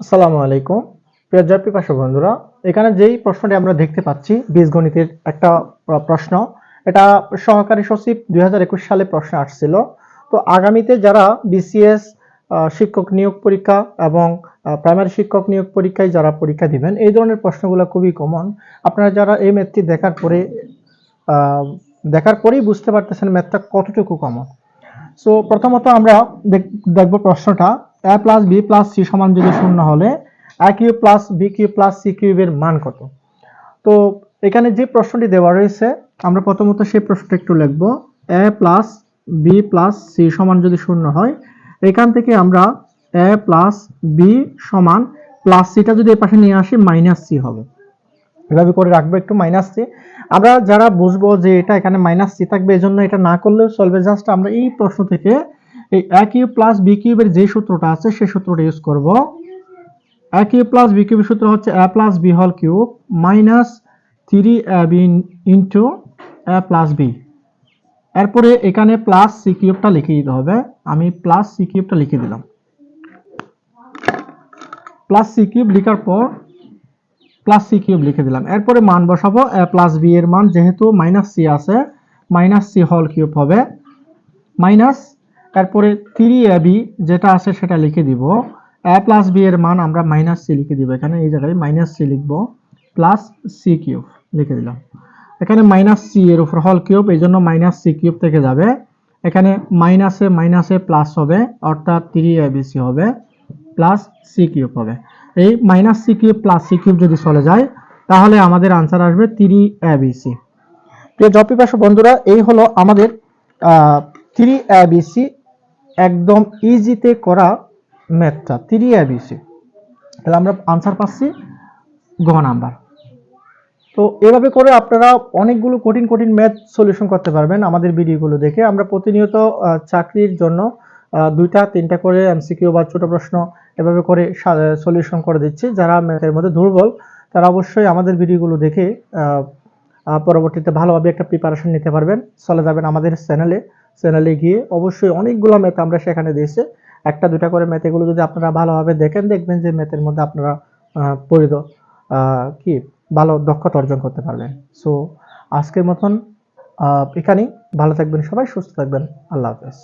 আসসালামু আলাইকুম। প্রিয় জয় বন্ধুরা, এখানে যেই প্রশ্নটি আমরা দেখতে পাচ্ছি, বীজগণিতের একটা প্রশ্ন, এটা সহকারী সচিব দুই হাজার একুশ সালে প্রশ্ন আসছিল। তো আগামীতে যারা বিসিএস শিক্ষক নিয়োগ পরীক্ষা এবং প্রাইমারি শিক্ষক নিয়োগ পরীক্ষায় যারা পরীক্ষা দিবেন, এই ধরনের প্রশ্নগুলো খুবই কমন আপনারা যারা এই ম্যাথটি দেখার পরে দেখার পরেই বুঝতে পারতেছেন ম্যাথটা কতটুকু কমন সো প্রথমত আমরা দেখ- দেখব প্রশ্নটা। A plus B plus C সমান যদি শূন্য হলে A cube plus B cube plus C কিউবের মান কত? তো এখানে যে প্রশ্নটি দেওয়া রয়েছে, আমরা প্রথমত সেই প্রশ্নটা একটু লিখব। A plus B plus C সমান যদি শূন্য হয়, এখান থেকে আমরা এ প্লাস বি সমান প্লাস সিটা যদি এ পাশে নিয়ে আসি মাইনাস সি হবে। এভাবে করে রাখব একটু মাইনাস সি আমরা যারা বুঝব যে এটা এখানে মাইনাস সি থাকবে এই জন্য এটা না করলেও চলবে। জাস্ট আমরা এই প্রশ্ন থেকে এই এ কিউব প্লাস বি কিউবের যে সূত্রটা আছে সেই সূত্রটা ইউজ করব। এ কিউব প্লাস বি কিউবের সূত্র হচ্ছে এ প্লাস বি হল cube minus three A B into A plus B এরপরে এখানে প্লাস সি কিউবটা লিখে দিতে হবে। আমি প্লাস সি কিউবটা লিখে দিলাম। প্লাস সি কিউব লেখার পর প্লাস সি কিউব লিখে দিলাম। এরপরে মান বসাবো। এ প্লাস বি এর মান যেহেতু মাইনাস সি আছে মাইনাস সি হল কিউব হবে। মাইনাস এরপরে থ্রি এ বি যেটা আছে সেটা লিখে দিব। এ প্লাস বি এর মান আমরা মাইনাস সি লিখে দিব। এখানে এই জায়গায় মাইনাস সি লিখব প্লাস সি কিউব লিখে দিলাম। এখানে মাইনাস সি এর উপর হল কিউব এই জন্য মাইনাস সি কিউব থেকে যাবে। এখানে মাইনাসে মাইনাসে প্লাস হবে, অর্থাৎ থ্রি এ বি সি হবে প্লাস সি কিউব হবে। এই minus C cube plus C cube যদি চলে যায়, তাহলে আমাদের আনসার আসবে থ্রি এ বি সি প্রিয় জব পিপাসু বন্ধুরা, এই হলো আমাদের থ্রি এ বি সি একদম ইজিতে করা ম্যাথটা থ্রি এ বি সি তাহলে আমরা আনসার পাচ্ছি গ নাম্বার। তো এভাবে করে আপনারা অনেকগুলো কঠিন কঠিন ম্যাথ সলিউশন করতে পারবেন আমাদের ভিডিওগুলো দেখে। আমরা প্রতিনিয়ত চাকরির জন্য দুইটা, তিনটা করে এমসিকিউ বা ছোট প্রশ্ন এভাবে করে সলিউশন করে দিচ্ছি। যারা ম্যাথের মধ্যে দুর্বল, তারা অবশ্যই আমাদের ভিডিওগুলো দেখে পরবর্তীতে ভালোভাবে একটা প্রিপারেশন নিতে পারবেন। চলে যাবেন আমাদের চ্যানেলে চ্যানেলে গিয়ে অবশ্যই অনেকগুলো ম্যাথ আমরা সেখানে দিয়েছি। একটা, দুটা করে ম্যাথ এগুলো যদি আপনারা ভালোভাবে দেখেন, দেখবেন যে ম্যাথের মধ্যে আপনারা পরিদ কি, ভালো দক্ষতা অর্জন করতে পারবেন। সো আজকের মতন এখানেই। ভালো থাকবেন সবাই, সুস্থ থাকবেন। আল্লাহ হাফেজ।